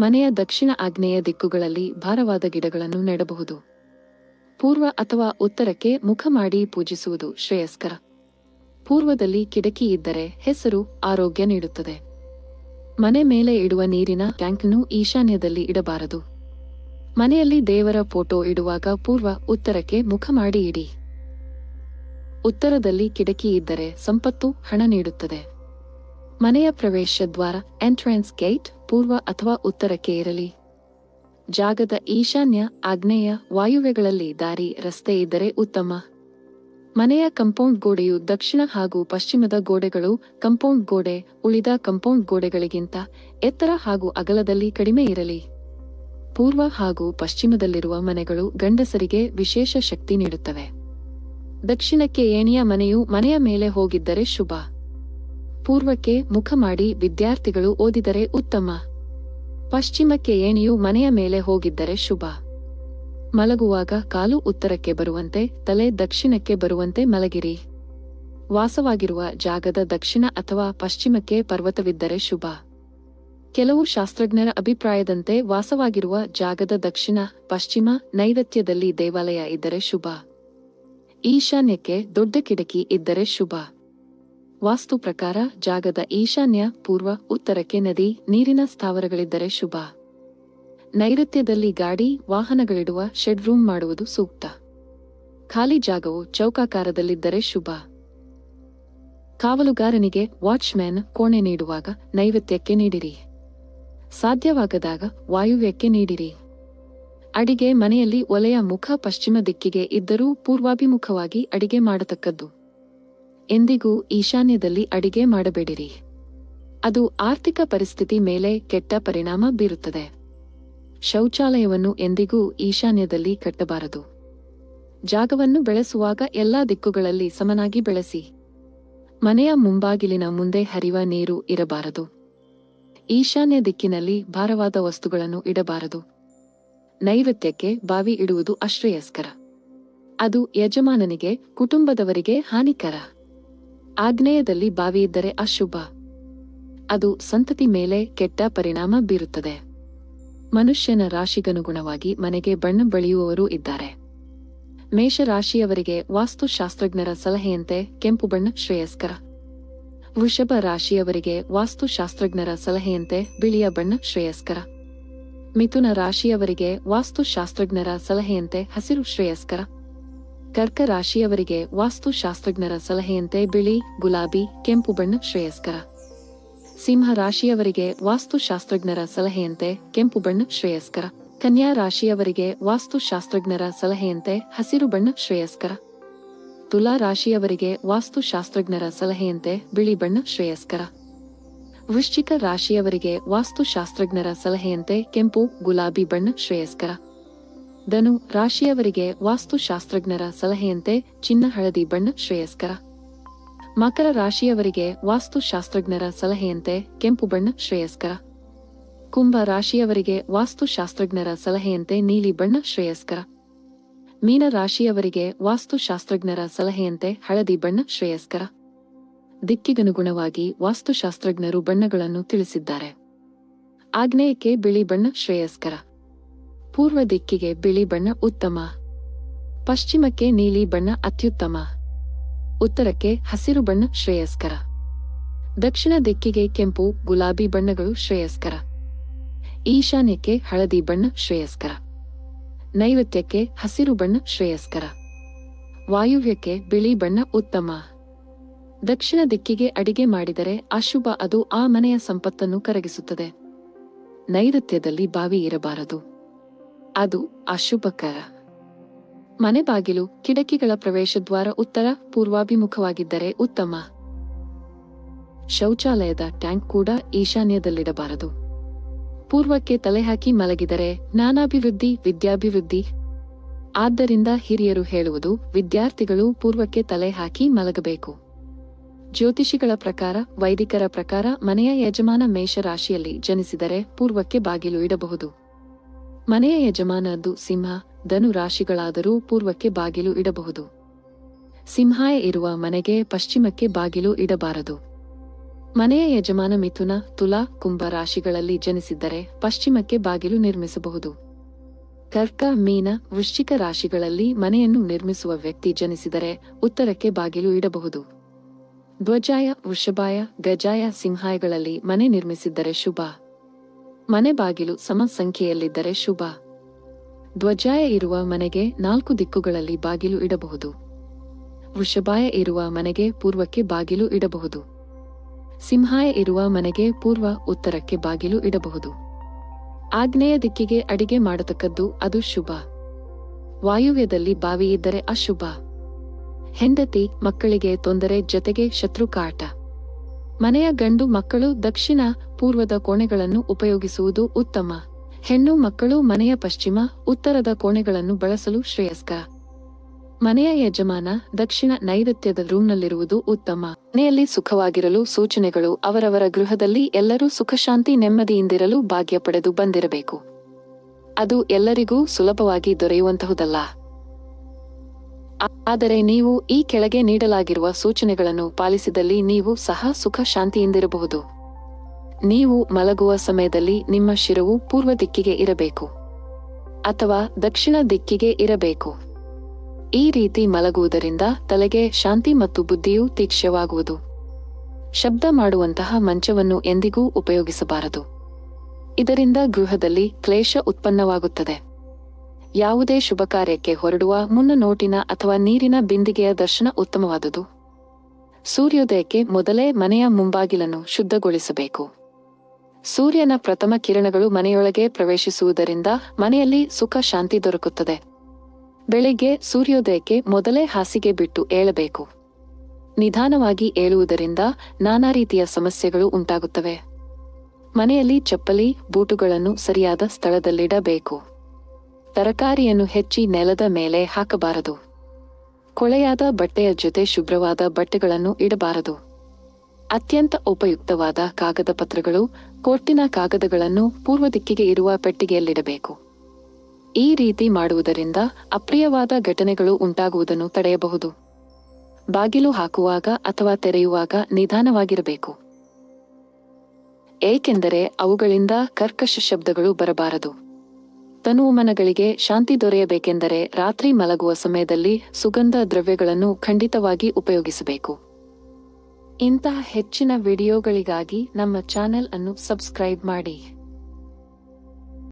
ಮನೆಯ ದಕ್ಷಿಣ ಆಗ್ನೇಯ ದಿಕ್ಕುಗಳಲ್ಲಿ ಭಾರವಾದ ಗಿಡಗಳನ್ನು ನೆಡಬಹುದು. ಪೂರ್ವ ಅಥವಾ ಉತ್ತರಕ್ಕೆ ಮುಖ ಮಾಡಿ ಪೂಜಿಸುವುದು ಶ್ರೇಯಸ್ಕರ. ಪೂರ್ವದಲ್ಲಿ ಕಿಟಕಿ ಇದ್ದರೆ ಹೆಸರು ಆರೋಗ್ಯ ನೀಡುತ್ತದೆ. ಮನೆ ಮೇಲೆ ಇಡುವ ನೀರಿನ ಟ್ಯಾಂಕ್ನು ಈಶಾನ್ಯದಲ್ಲಿ ಇಡಬಾರದು. ಮನೆಯಲ್ಲಿ ದೇವರ ಫೋಟೋ ಇಡುವಾಗ ಪೂರ್ವ ಉತ್ತರಕ್ಕೆ ಮುಖ ಮಾಡಿ ಇಡಿ. ಉತ್ತರದಲ್ಲಿ ಕಿಟಕಿ ಇದ್ದರೆ ಸಂಪತ್ತು ಹಣ ನೀಡುತ್ತದೆ. ಮನೆಯ ಪ್ರವೇಶ ದ್ವಾರ ಎಂಟ್ರೆನ್ಸ್ ಗೇಟ್ ಪೂರ್ವ ಅಥವಾ ಉತ್ತರಕ್ಕೆ ಇರಲಿ. ಜಾಗದ ಈಶಾನ್ಯ ಆಗ್ನೇಯ ವಾಯುವ್ಯಗಳಲ್ಲಿ ದಾರಿ ರಸ್ತೆ ಇದ್ದರೆ ಉತ್ತಮ. ಮನೆಯ ಕಂಪೌಂಡ್ ಗೋಡೆಯು ದಕ್ಷಿಣ ಹಾಗೂ ಪಶ್ಚಿಮದ ಗೋಡೆಗಳು ಕಂಪೌಂಡ್ ಗೋಡೆ ಉಳಿದ ಕಂಪೌಂಡ್ ಗೋಡೆಗಳಿಗಿಂತ ಎತ್ತರ ಹಾಗೂ ಅಗಲದಲ್ಲಿ ಕಡಿಮೆ ಇರಲಿ. ಪೂರ್ವ ಹಾಗೂ ಪಶ್ಚಿಮದಲ್ಲಿರುವ ಮನೆಗಳು ಗಂಡಸರಿಗೆ ವಿಶೇಷ ಶಕ್ತಿ ನೀಡುತ್ತವೆ. ದಕ್ಷಿಣಕ್ಕೆ ಏಣಿಯ ಮನೆಯು ಮನೆಯ ಮೇಲೆ ಹೋಗಿದ್ದರೆ ಶುಭ. ಪೂರ್ವಕ್ಕೆ ಮುಖ ಮಾಡಿ ವಿದ್ಯಾರ್ಥಿಗಳು ಓದಿದರೆ ಉತ್ತಮ. ಪಶ್ಚಿಮಕ್ಕೆ ಏಣಿಯು ಮನೆಯ ಮೇಲೆ ಹೋಗಿದ್ದರೆ ಶುಭ. ಮಲಗುವಾಗ ಕಾಲು ಉತ್ತರಕ್ಕೆ ಬರುವಂತೆ, ತಲೆ ದಕ್ಷಿಣಕ್ಕೆ ಬರುವಂತೆ ಮಲಗಿರಿ. ವಾಸವಾಗಿರುವ ಜಾಗದ ದಕ್ಷಿಣ ಅಥವಾ ಪಶ್ಚಿಮಕ್ಕೆ ಪರ್ವತವಿದ್ದರೆ ಶುಭ. ಕೆಲವು ಶಾಸ್ತ್ರಜ್ಞರ ಅಭಿಪ್ರಾಯದಂತೆ ವಾಸವಾಗಿರುವ ಜಾಗದ ದಕ್ಷಿಣ, ಪಶ್ಚಿಮ, ನೈಋತ್ಯದಲ್ಲಿ ದೇವಾಲಯ ಇದ್ದರೆ ಶುಭ. ಈಶಾನ್ಯಕ್ಕೆ ದೊಡ್ಡ ಕಿಟಕಿ ಇದ್ದರೆ ಶುಭ. ವಾಸ್ತು ಪ್ರಕಾರ ಜಾಗದ ಈಶಾನ್ಯ, ಪೂರ್ವ, ಉತ್ತರಕ್ಕೆ ನದಿ, ನೀರಿನ ಸ್ಥಾವರಗಳಿದ್ದರೆ ಶುಭ. ನೈಋತ್ಯದಲ್ಲಿ ಗಾಡಿ, ವಾಹನಗಳಿಡುವ ಶೆಡ್ ರೂಮ್ ಮಾಡುವುದು ಸೂಕ್ತ. ಖಾಲಿ ಜಾಗವು ಚೌಕಾಕಾರದಲ್ಲಿದ್ದರೆ ಶುಭ. ಕಾವಲುಗಾರನಿಗೆ ವಾಚ್ಮ್ಯಾನ್ ಕೋಣೆ ನೀಡುವಾಗ ನೈಋತ್ಯಕ್ಕೆ ನೀಡಿರಿ. ಸಾಧ್ಯವಾಗದಾಗ ವಾಯುವ್ಯಕ್ಕೆ ನೀಡಿರಿ. ಅಡಿಗೆ ಮನೆಯಲ್ಲಿ ಒಲೆಯ ಮುಖ ಪಶ್ಚಿಮ ದಿಕ್ಕಿಗೆ ಇದ್ದರೂ ಪೂರ್ವಾಭಿಮುಖವಾಗಿ ಅಡಿಗೆ ಮಾಡತಕ್ಕದ್ದು. ಎಂದಿಗೂ ಈಶಾನ್ಯದಲ್ಲಿ ಅಡಿಗೆ ಮಾಡಬೇಡಿರಿ. ಅದು ಆರ್ಥಿಕ ಪರಿಸ್ಥಿತಿ ಮೇಲೆ ಕೆಟ್ಟ ಪರಿಣಾಮ ಬೀರುತ್ತದೆ. ಶೌಚಾಲಯವನ್ನು ಎಂದಿಗೂ ಈಶಾನ್ಯದಲ್ಲಿ ಕಟ್ಟಬಾರದು. ಜಾಗವನ್ನು ಬೆಳೆಸುವಾಗ ಎಲ್ಲಾ ದಿಕ್ಕುಗಳಲ್ಲಿ ಸಮನಾಗಿ ಬೆಳೆಸಿ. ಮನೆಯ ಮುಂಬಾಗಿಲಿನ ಮುಂದೆ ಹರಿವ ನೀರು ಇರಬಾರದು. ಈಶಾನ್ಯ ದಿಕ್ಕಿನಲ್ಲಿ ಭಾರವಾದ ವಸ್ತುಗಳನ್ನು ಇಡಬಾರದು. ನೈಋತ್ಯಕ್ಕೆ ಬಾವಿ ಇಡುವುದು ಅಶ್ರೇಯಸ್ಕರ. ಅದು ಯಜಮಾನನಿಗೆ, ಕುಟುಂಬದವರಿಗೆ ಹಾನಿಕರ. ಆಗ್ನೇಯದಲ್ಲಿ ಬಾವಿಯಿದ್ದರೆ ಅಶುಭ. ಅದು ಸಂತತಿ ಮೇಲೆ ಕೆಟ್ಟ ಪರಿಣಾಮ ಬೀರುತ್ತದೆ. ಮನುಷ್ಯನ ರಾಶಿಗನುಗುಣವಾಗಿ ಮನೆಗೆ ಬಣ್ಣ ಬಳಿಯುವವರೂ ಇದ್ದಾರೆ. ಮೇಷರಾಶಿಯವರಿಗೆ ವಾಸ್ತುಶಾಸ್ತ್ರಜ್ಞರ ಸಲಹೆಯಂತೆ ಕೆಂಪು ಬಣ್ಣ ಶ್ರೇಯಸ್ಕರ. ವೃಷಭ ರಾಶಿಯವರಿಗೆ ವಾಸ್ತುಶಾಸ್ತ್ರಜ್ಞರ ಸಲಹೆಯಂತೆ ಬಿಳಿಯ ಬಣ್ಣ ಶ್ರೇಯಸ್ಕರ. ಮಿಥುನ ರಾಶಿಯವರಿಗೆ ವಾಸ್ತುಶಾಸ್ತ್ರಜ್ಞರ ಸಲಹೆಯಂತೆ ಹಸಿರು ಶ್ರೇಯಸ್ಕರ. ಕರ್ಕ ರಾಶಿಯವರಿಗೆ ವಾಸ್ತುಶಾಸ್ತ್ರಜ್ಞರ ಸಲಹೆಯಂತೆ ಬಿಳಿ, ಗುಲಾಬಿ, ಕೆಂಪು ಬಣ್ಣ ಶ್ರೇಯಸ್ಕರ. ಸಿಂಹ ರಾಶಿಯವರಿಗೆ ವಾಸ್ತುಶಾಸ್ತ್ರಜ್ಞರ ಸಲಹೆಯಂತೆ ಕೆಂಪು ಬಣ್ಣ ಶ್ರೇಯಸ್ಕರ. ಕನ್ಯಾ ರಾಶಿಯವರಿಗೆ ವಾಸ್ತುಶಾಸ್ತ್ರಜ್ಞರ ಸಲಹೆಯಂತೆ ಹಸಿರು ಬಣ್ಣ ಶ್ರೇಯಸ್ಕರ. ತುಲಾ ರಾಶಿಯವರಿಗೆ ವಾಸ್ತುಶಾಸ್ತ್ರಜ್ಞರ ಸಲಹೆಯಂತೆ ಬಿಳಿ ಬಣ್ಣ ಶ್ರೇಯಸ್ಕರ. ವೃಶ್ಚಿಕ ರಾಶಿಯವರಿಗೆ ವಾಸ್ತುಶಾಸ್ತ್ರಜ್ಞರ ಸಲಹೆಯಂತೆ ಕೆಂಪು, ಗುಲಾಬಿ ಬಣ್ಣ ಶ್ರೇಯಸ್ಕರ. ಧನು ರಾಶಿಯವರಿಗೆ ವಾಸ್ತುಶಾಸ್ತ್ರಜ್ಞರ ಸಲಹೆಯಂತೆ ಚಿನ್ನ ಹಳದಿ ಬಣ್ಣ ಶ್ರೇಯಸ್ಕರ. ಮಕರ ರಾಶಿಯವರಿಗೆ ವಾಸ್ತುಶಾಸ್ತ್ರಜ್ಞರ ಸಲಹೆಯಂತೆ ಕೆಂಪು ಬಣ್ಣ ಶ್ರೇಯಸ್ಕರ. ಕುಂಭ ರಾಶಿಯವರಿಗೆ ವಾಸ್ತುಶಾಸ್ತ್ರಜ್ಞರ ಸಲಹೆಯಂತೆ ನೀಲಿ ಬಣ್ಣ ಶ್ರೇಯಸ್ಕರ. ಮೀನ ರಾಶಿಯವರಿಗೆ ವಾಸ್ತುಶಾಸ್ತ್ರಜ್ಞರ ಸಲಹೆಯಂತೆ ಹಳದಿ ಬಣ್ಣ ಶ್ರೇಯಸ್ಕರ. ದಿಕ್ಕಿಗನುಗುಣವಾಗಿ ವಾಸ್ತುಶಾಸ್ತ್ರಜ್ಞರು ಬಣ್ಣಗಳನ್ನು ತಿಳಿಸಿದ್ದಾರೆ. ಆಗ್ನೇಯಕ್ಕೆ ಬಿಳಿ ಬಣ್ಣ ಶ್ರೇಯಸ್ಕರ. ಪೂರ್ವ ದಿಕ್ಕಿಗೆ ಬಿಳಿ ಬಣ್ಣ ಉತ್ತಮ. ಪಶ್ಚಿಮಕ್ಕೆ ನೀಲಿ ಬಣ್ಣ ಅತ್ಯುತ್ತಮ. ಉತ್ತರಕ್ಕೆ ಹಸಿರು ಬಣ್ಣ ಶ್ರೇಯಸ್ಕರ. ದಕ್ಷಿಣ ದಿಕ್ಕಿಗೆ ಕೆಂಪು, ಗುಲಾಬಿ ಬಣ್ಣಗಳು ಶ್ರೇಯಸ್ಕರ. ಈಶಾನ್ಯಕ್ಕೆ ಹಳದಿ ಬಣ್ಣ ಶ್ರೇಯಸ್ಕರ. ನೈಋತ್ಯಕ್ಕೆ ಹಸಿರು ಬಣ್ಣ ಶ್ರೇಯಸ್ಕರ. ವಾಯುವ್ಯಕ್ಕೆ ಬಿಳಿ ಬಣ್ಣ ಉತ್ತಮ. ದಕ್ಷಿಣ ದಿಕ್ಕಿಗೆ ಅಡಿಗೆ ಮಾಡಿದರೆ ಅಶುಭ, ಅದು ಆ ಮನೆಯ ಸಂಪತ್ತನ್ನು ಕರಗಿಸುತ್ತದೆ. ನೈಋತ್ಯದಲ್ಲಿ ಬಾವಿ ಇರಬಾರದು. ಅದು ಅಶುಭಕರ ಮನೆ ಬಾಗಿಲು, ಕಿಟಕಿಗಳ ಪ್ರವೇಶದ್ವಾರ ಉತ್ತರ ಪೂರ್ವಾಭಿಮುಖವಾಗಿದ್ದರೆ ಉತ್ತಮ. ಶೌಚಾಲಯದ ಟ್ಯಾಂಕ್ ಕೂಡ ಈಶಾನ್ಯದಲ್ಲಿಡಬಾರದು. ಪೂರ್ವಕ್ಕೆ ತಲೆ ಹಾಕಿ ಮಲಗಿದರೆ ಜ್ಞಾನಾಭಿವೃದ್ಧಿ ವಿದ್ಯಾಭಿವೃದ್ಧಿ. ಆದ್ದರಿಂದ ಹಿರಿಯರು ಹೇಳುವುದು, ವಿದ್ಯಾರ್ಥಿಗಳು ಪೂರ್ವಕ್ಕೆ ತಲೆ ಹಾಕಿ ಮಲಗಬೇಕು. ಜ್ಯೋತಿಷಿಗಳ ಪ್ರಕಾರ, ವೈದಿಕರ ಪ್ರಕಾರ ಮನೆಯ ಯಜಮಾನ ಮೇಷರಾಶಿಯಲ್ಲಿ ಜನಿಸಿದರೆ ಪೂರ್ವಕ್ಕೆ ಬಾಗಿಲು ಇಡಬಹುದು. ಮನೆಯ ಯಜಮಾನದ್ದು ಸಿಂಹ ಧನು ರಾಶಿಗಳಾದರೂ ಪೂರ್ವಕ್ಕೆ ಬಾಗಿಲು ಇಡಬಹುದು. ಸಿಂಹಾಯ ಇರುವ ಮನೆಗೆ ಪಶ್ಚಿಮಕ್ಕೆ ಬಾಗಿಲು ಇಡಬಾರದು. ಮನೆಯ ಯಜಮಾನ ಮಿಥುನ, ತುಲಾ, ಕುಂಭ ರಾಶಿಗಳಲ್ಲಿ ಜನಿಸಿದ್ದರೆ ಪಶ್ಚಿಮಕ್ಕೆ ಬಾಗಿಲು ನಿರ್ಮಿಸಬಹುದು. ಕರ್ಕ, ಮೀನ, ವೃಶ್ಚಿಕ ರಾಶಿಗಳಲ್ಲಿ ಮನೆಯನ್ನು ನಿರ್ಮಿಸುವ ವ್ಯಕ್ತಿ ಜನಿಸಿದರೆ ಉತ್ತರಕ್ಕೆ ಬಾಗಿಲು ಇಡಬಹುದು. ಧ್ವಜಾಯ, ವೃಷಭಾಯ, ಗಜಾಯ ಸಿಂಹಾಯಗಳಲ್ಲಿ ಮನೆ ನಿರ್ಮಿಸಿದ್ದರೆ ಶುಭ. ಮನೆ ಬಾಗಿಲು ಸಮ ಸಂಖ್ಯೆಯಲ್ಲಿದ್ದರೆ ಶುಭ. ಧ್ವಜಾಯ ಇರುವ ಮನೆಗೆ ನಾಲ್ಕು ದಿಕ್ಕುಗಳಲ್ಲಿ ಬಾಗಿಲು ಇಡಬಹುದು. ವೃಷಭಾಯ ಇರುವ ಮನೆಗೆ ಪೂರ್ವಕ್ಕೆ ಬಾಗಿಲು ಇಡಬಹುದು. ಸಿಂಹಾಯ ಇರುವ ಮನೆಗೆ ಪೂರ್ವ ಉತ್ತರಕ್ಕೆ ಬಾಗಿಲು ಇಡಬಹುದು. ಆಗ್ನೇಯ ದಿಕ್ಕಿಗೆ ಅಡಿಗೆ ಮಾಡತಕ್ಕದ್ದು ಅದು ಶುಭ. ವಾಯುವ್ಯದಲ್ಲಿ ಬಾವಿ ಇದ್ದರೆ ಅಶುಭ. ಹೆಂಡತಿ ಮಕ್ಕಳಿಗೆ ತೊಂದರೆ ಜೊತೆಗೆ ಶತ್ರು ಕಾಟ ಮನೆಯ ಗಂಡು ಮಕ್ಕಳು ದಕ್ಷಿಣ ಪೂರ್ವದ ಕೋಣೆಗಳನ್ನು ಉಪಯೋಗಿಸುವುದು ಉತ್ತಮ. ಹೆಣ್ಣು ಮಕ್ಕಳು ಮನೆಯ ಪಶ್ಚಿಮ, ಉತ್ತರದ ಕೋಣೆಗಳನ್ನು ಬಳಸಲು ಶ್ರೇಯಸ್ಕ. ಮನೆಯ ಯಜಮಾನ ದಕ್ಷಿಣ ನೈಋತ್ಯದ ರೂಮ್ನಲ್ಲಿರುವುದು ಉತ್ತಮ. ಮನೆಯಲ್ಲಿ ಸುಖವಾಗಿರಲು ಸೂಚನೆಗಳು ಅವರವರ ಗೃಹದಲ್ಲಿ ಎಲ್ಲರೂ ಸುಖಶಾಂತಿ ನೆಮ್ಮದಿಯಿಂದಿರಲು ಭಾಗ್ಯ ಪಡೆದು ಬಂದಿರಬೇಕು. ಅದು ಎಲ್ಲರಿಗೂ ಸುಲಭವಾಗಿ ದೊರೆಯುವಂತಹುದಲ್ಲ. ಆದರೆ ನೀವು ಈ ಕೆಳಗೆ ನೀಡಲಾಗಿರುವ ಸೂಚನೆಗಳನ್ನು ಪಾಲಿಸಿದಲ್ಲಿ ನೀವು ಸಹ ಸುಖ ಶಾಂತಿಯಿಂದಿರಬಹುದು. ನೀವು ಮಲಗುವ ಸಮಯದಲ್ಲಿ ನಿಮ್ಮ ಶಿರವು ಪೂರ್ವ ದಿಕ್ಕಿಗೆ ಇರಬೇಕು ಅಥವಾ ದಕ್ಷಿಣ ದಿಕ್ಕಿಗೆ ಇರಬೇಕು. ಈ ರೀತಿ ಮಲಗುವುದರಿಂದ ತಲೆಗೆ ಶಾಂತಿ ಮತ್ತು ಬುದ್ಧಿಯು ತೀಕ್ಷ್ಯವಾಗುವುದು ಶಬ್ದ ಮಾಡುವಂತಹ ಮಂಚವನ್ನು ಎಂದಿಗೂ ಉಪಯೋಗಿಸಬಾರದು. ಇದರಿಂದ ಗೃಹದಲ್ಲಿ ಕ್ಲೇಶ ಉತ್ಪನ್ನವಾಗುತ್ತದೆ. ಯಾವುದೇ ಶುಭ ಕಾರ್ಯಕ್ಕೆ ಹೊರಡುವ ಮುನ್ನ ನೋಟಿನ ಅಥವಾ ನೀರಿನ ಬಿಂದಿಗೆಯ ದರ್ಶನ ಉತ್ತಮವಾದುದು. ಸೂರ್ಯೋದಯಕ್ಕೆ ಮೊದಲೇ ಮನೆಯ ಮುಂಬಾಗಿಲನ್ನು ಶುದ್ಧಗೊಳಿಸಬೇಕು. ಸೂರ್ಯನ ಪ್ರಥಮ ಕಿರಣಗಳು ಮನೆಯೊಳಗೆ ಪ್ರವೇಶಿಸುವುದರಿಂದ ಮನೆಯಲ್ಲಿ ಸುಖ ಶಾಂತಿ ದೊರಕುತ್ತದೆ. ಬೆಳಿಗ್ಗೆ ಸೂರ್ಯೋದಯಕ್ಕೆ ಮೊದಲೇ ಹಾಸಿಗೆ ಬಿಟ್ಟು ಏಳಬೇಕು. ನಿಧಾನವಾಗಿ ಏಳುವುದರಿಂದ ನಾನಾ ರೀತಿಯ ಸಮಸ್ಯೆಗಳು ಉಂಟಾಗುತ್ತವೆ. ಮನೆಯಲ್ಲಿ ಚಪ್ಪಲಿ, ಬೂಟುಗಳನ್ನು ಸರಿಯಾದ ಸ್ಥಳದಲ್ಲಿಡಬೇಕು. ತರಕಾರಿಯನ್ನು ಹೆಚ್ಚಿ ನೆಲದ ಮೇಲೆ ಹಾಕಬಾರದು. ಕೊಳೆಯಾದ ಬಟ್ಟೆಯ ಜೊತೆ ಶುಭ್ರವಾದ ಬಟ್ಟೆಗಳನ್ನು ಇಡಬಾರದು. ಅತ್ಯಂತ ಉಪಯುಕ್ತವಾದ ಕಾಗದ ಪತ್ರಗಳು ಕೋರ್ಟಿನ ಕಾಗದಗಳನ್ನು ಪೂರ್ವ ದಿಕ್ಕಿಗೆ ಇರುವ ಪೆಟ್ಟಿಗೆಯಲ್ಲಿಡಬೇಕು. ಈ ರೀತಿ ಮಾಡುವುದರಿಂದ ಅಪ್ರಿಯವಾದ ಘಟನೆಗಳು ಉಂಟಾಗುವುದನ್ನು ತಡೆಯಬಹುದು. ಬಾಗಿಲು ಹಾಕುವಾಗ ಅಥವಾ ತೆರೆಯುವಾಗ ನಿಧಾನವಾಗಿರಬೇಕು. ಏಕೆಂದರೆ ಅವುಗಳಿಂದ ಕರ್ಕಶ ಶಬ್ದಗಳು ಬರಬಾರದು. ತನುವುಮನಗಳಿಗೆ ಶಾಂತಿ ದೊರೆಯಬೇಕೆಂದರೆ ರಾತ್ರಿ ಮಲಗುವ ಸಮಯದಲ್ಲಿ ಸುಗಂಧ ದ್ರವ್ಯಗಳನ್ನು ಖಂಡಿತವಾಗಿ ಉಪಯೋಗಿಸಬೇಕು. ಇಂತಹ ಹೆಚ್ಚಿನ ವಿಡಿಯೋಗಳಿಗಾಗಿ ನಮ್ಮ ಚಾನೆಲ್ ಅನ್ನು ಸಬ್ಸ್ಕ್ರೈಬ್ ಮಾಡಿ.